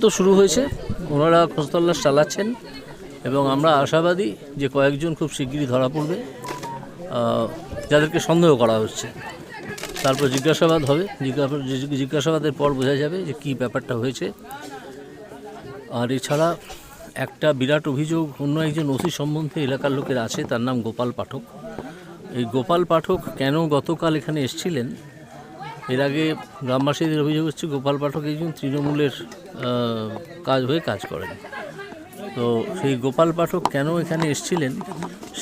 তো শুরু হয়েছে। ওনারা খোঁজতল্লাশ চালাচ্ছেন এবং আমরা আশাবাদী যে কয়েকজন খুব শিগগিরই ধরা পড়বে যাদেরকে সন্দেহ করা হচ্ছে। তারপর জিজ্ঞাসাবাদ হবে। জিজ্ঞাসা- জিজ্ঞাসাবাদের পর বোঝা যাবে যে কী ব্যাপারটা হয়েছে। আর এছাড়া একটা বিরাট অভিযোগ, অন্য একজন ওসি সম্বন্ধে এলাকার লোকের আছে, তার নাম গোপাল পাঠক। এই গোপাল পাঠক কেন গতকাল এখানে এসছিলেন? এর আগে গ্রামবাসীদের অভিযোগ হচ্ছে গোপাল পাঠক একজন তৃণমূলের কাজ হয়ে কাজ করেন। তো সেই গোপাল পাঠক কেন এখানে এসছিলেন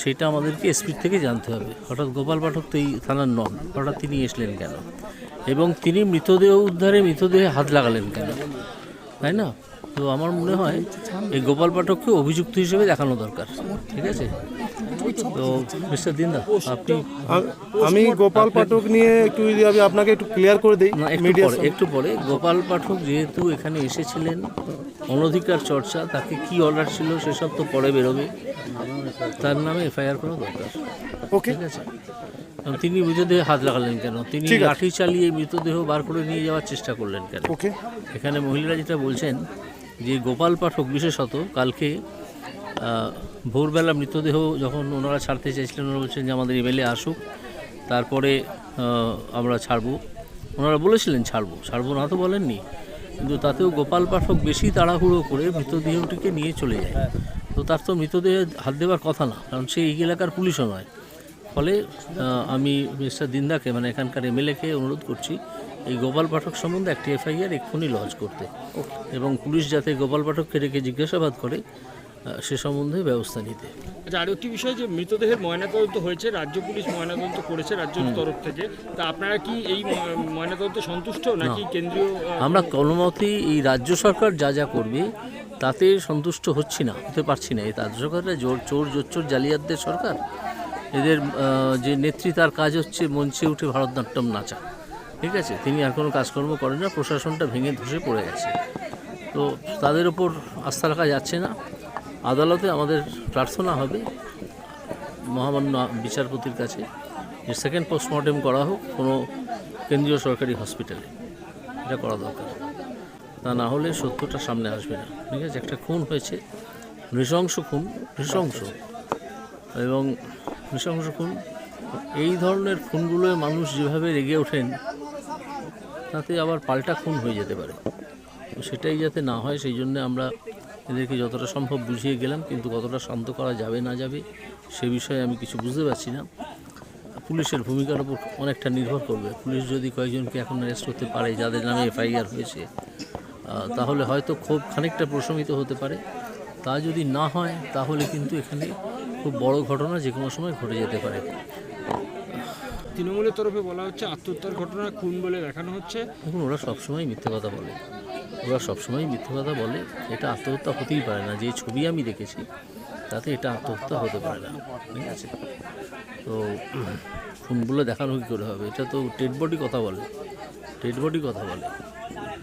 সেটা আমাদেরকে এসপির থেকে জানতে হবে। হঠাৎ গোপাল পাঠক তো এই থানার নন, হঠাৎ তিনি এসলেন কেন? এবং তিনি মৃতদেহ উদ্ধারে মৃতদেহে হাত লাগালেন কেন? তাই না? তো আমার মনে হয় এই গোপাল পাঠককে অভিযুক্ত হিসেবে দেখানো দরকার ঠিক আছে? তো মিস্টার দিনদা আপনি আমি গোপাল পাঠক নিয়ে একটু যদি আমি আপনাকে একটু ক্লিয়ার করে দিই না একটু মিডিয়া পরে একটু পরে। গোপাল পাঠক যেহেতু এখানে এসেছিলেন অনধিকার চর্চা তাকে কি অর্ডার ছিল সেসব তো পরে বেরোবে। তার নামে এফআইআর করা দরকার। ওকে। ঠিক আছে? তিনি মৃতদেহে হাত লাগালেন কেন? তিনি লাঠি চালিয়ে মৃতদেহ বার করে নিয়ে যাওয়ার চেষ্টা করলেন কেন? ওকে। এখানে মহিলারা যেটা বলছেন যে গোপাল পাঠক বিশেষত কালকে ভোরবেলা মৃতদেহ যখন ওনারা ছাড়তে চাইছিলেন ওনারা বলছেন যে আমাদের এমএলএ আসুক তারপরে আমরা ছাড়বো। ওনারা বলেছিলেন ছাড়বো। ছাড়বো না তো বলেননি। কিন্তু তাতেও গোপাল পাঠক বেশি তাড়াহুড়ো করে মৃতদেহটিকে নিয়ে চলে যায়। তো তার তো মৃতদেহে হাত দেওয়ার কথা না কারণ সে এই এলাকার পুলিশও নয়। ফলে আমি মিস্টার দিন্দাকে মানে এখানকার এমএলএকে অনুরোধ করছি এই গোপাল পাঠক সম্বন্ধে একটি এফআইআর এক্ষুনি লঞ্চ করতে। এবং পুলিশ যাতে গোপাল পাঠককে রেখে জিজ্ঞাসাবাদ করে সে সম্বন্ধে ব্যবস্থা নিতে। আচ্ছা আরও একটি বিষয় যে মৃতদেহের ময়নাতদন্ত হয়েছে রাজ্য পুলিশ ময়নাতদন্ত করেছে রাজ্যের তরফ থেকে তা আপনারা কি এই ময়নাতদন্ত সন্তুষ্ট নাকি কেন্দ্রীয় আমরা কোনোমতেই এই রাজ্য সরকার যা যা করবে তাতে সন্তুষ্ট হচ্ছি না, হতে পারছি না। এই রাজ্য সরকাররা জোর, চোর, জোচ্চোর জালিয়াতদের সরকার। এদের যে নেত্রী, তার কাজ হচ্ছে মঞ্চে উঠে ভারতনাট্যম নাচা। ঠিক আছে? তিনি আর কোনো কাজকর্ম করেন না, প্রশাসনটা ভেঙে ধসে পড়ে গেছে। তো তাদের ওপর আস্থা রাখা যাচ্ছে না। আদালতে আমাদের প্রার্থনা হবে মহামান্য বিচারপতির কাছে যে সেকেন্ড পোস্টমর্টেম করা হোক কোনো কেন্দ্রীয় সরকারি হসপিটালে। এটা করা দরকার। তা না হলে সত্যটা সামনে আসবে না। ঠিক আছে? একটা খুন হয়েছে। নৃশংস খুন, নৃশংস। এবং নৃশংস খুন, এই ধরনের খুনগুলোয় মানুষ যেভাবে রেগে ওঠেন, তাতে আবার পাল্টা খুন হয়ে যেতে পারে। সেটাই যাতে না হয়, সেই জন্য আমরা এদেরকে যতটা সম্ভব বুঝিয়ে গেলাম, কিন্তু কতটা শান্ত করা যাবে, না যাবে, সে বিষয়ে আমি কিছু বুঝতে পারছি না। পুলিশের ভূমিকার উপর অনেকটা নির্ভর করবে। পুলিশ যদি কয়েকজনকে এখন অ্যারেস্ট করতে পারে, যাদের নামে এফআইআর হয়েছে তাহলে হয়তো ক্ষোভ খানিকটা প্রশমিত হতে পারে। তা যদি না হয় তাহলে কিন্তু এখানে খুব বড় ঘটনা যে কোনো সময় ঘটে যেতে পারে। তৃণমূলের তরফে বলা হচ্ছে আত্মহত্যার ঘটনা খুন বলে দেখানো হচ্ছে। দেখুন ওরা সবসময় মিথ্যে কথা বলে। ওরা সবসময় মিথ্যে কথা বলে। এটা আত্মহত্যা হতেই পারে না। যে ছবি আমি দেখেছি তাতে এটা আত্মহত্যা হতে পারে না। ঠিক আছে? তো ফোনগুলো দেখানো কী করে হবে? এটা তো ডেড বডি কথা বলে। ডেড বডি কথা বলে।